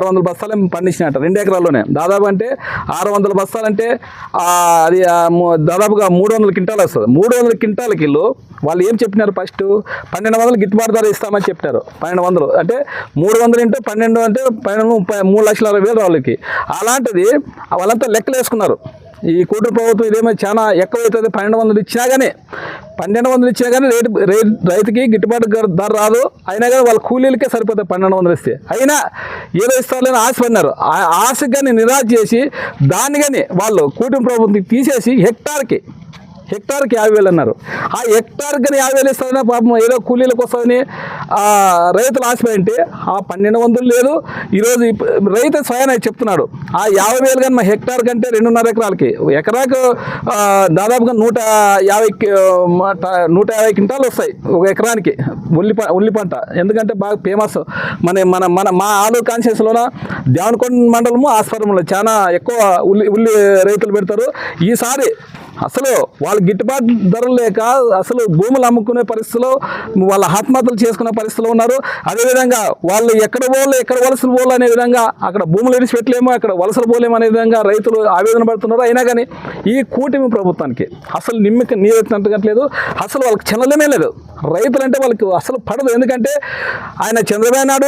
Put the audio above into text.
ఆరు వందల బస్తాలు పండించినట్ట. రెండు ఎకరాల్లోనే. దాదాపు అంటే ఆరు వందల బస్తాలు అంటే అది దాదాపుగా మూడు వందల క్వింటాలు వస్తుంది. మూడు వందల క్వింటాల కిలో వాళ్ళు ఏం చెప్పినారు ఫస్ట్? పన్నెండు వందలు గిట్టుబాటు ధర ఇస్తామని చెప్పినారు. పన్నెండు వందలు. అంటే మూడు వందలు ఇంటూ పన్నెండు అంటే పన్నెండు ముప్పై మూడు లక్షల అరవై వేలు వాళ్ళకి అలాంటిది వాళ్ళంతా లెక్కలు వేసుకున్నారు ఈ కూటమి ప్రభుత్వం ఇదేమో చాలా ఎక్కువ అవుతుంది పన్నెండు వందలు ఇచ్చినా కానీ పన్నెండు వందలు ఇచ్చినా కానీ రేటు రైతుకి గిట్టుబాటు ధర రాదు. అయినా కానీ వాళ్ళ కూలీలకే సరిపోతాయి పన్నెండు వందలు ఇస్తే. అయినా ఏదో ఇస్తారని ఆశపడినారు ఆ కానీ నిరాశ చేసి దాన్ని కానీ వాళ్ళు కూటమి ప్రభుత్వం తీసేసి హెక్టార్కి హెక్టార్కి యాభై వేలు అన్నారు. ఆ హెక్టార్కి కానీ యాభై వేలు ఇస్తారని పాపం ఏదో కూలీలకు వస్తుందని రైతులు ఆశపడి ఆ పన్నెండు వందలు లేదు. ఈరోజు రైతు స్వయాన చెప్తున్నాడు. ఆ యాభై వేలు కానీ మా హెక్టార్ కంటే రెండున్నర ఎకరాలకి. ఎకరాకు దాదాపుగా నూట యాభై నూట యాభై క్వింటాలు వస్తాయి ఒక ఎకరానికి ఉల్లి ఉల్లి పంట. ఎందుకంటే బాగా ఫేమస్ మన మన మన మా ఆలు కాన్షియస్లోన దేవనకొండ మండలము ఆస్పరంలో చాలా ఎక్కువ ఉల్లి ఉల్లి రైతులు పెడతారు. ఈసారి అసలు వాళ్ళు గిట్టుబాటు ధరలు లేక అసలు భూములు అమ్ముకునే పరిస్థితిలో వాళ్ళ ఆత్మహత్యలు చేసుకునే పరిస్థితిలో ఉన్నారు. అదేవిధంగా వాళ్ళు ఎక్కడ పోలు ఎక్కడ వలసలు పోలు అనే విధంగా అక్కడ భూములు విడిచిపెట్టలేము అక్కడ వలసలు పోలేము అనే విధంగా రైతులు ఆవేదన పడుతున్నారు. అయినా కానీ ఈ కూటమి ప్రభుత్వానికి అసలు నిమ్మక నీరెత్తినట్టుగట్లేదు అసలు వాళ్ళకి చిన్నలేమే లేదు. రైతులంటే వాళ్ళకి అసలు పడదు. ఎందుకంటే ఆయన చంద్రబాబు నాయుడు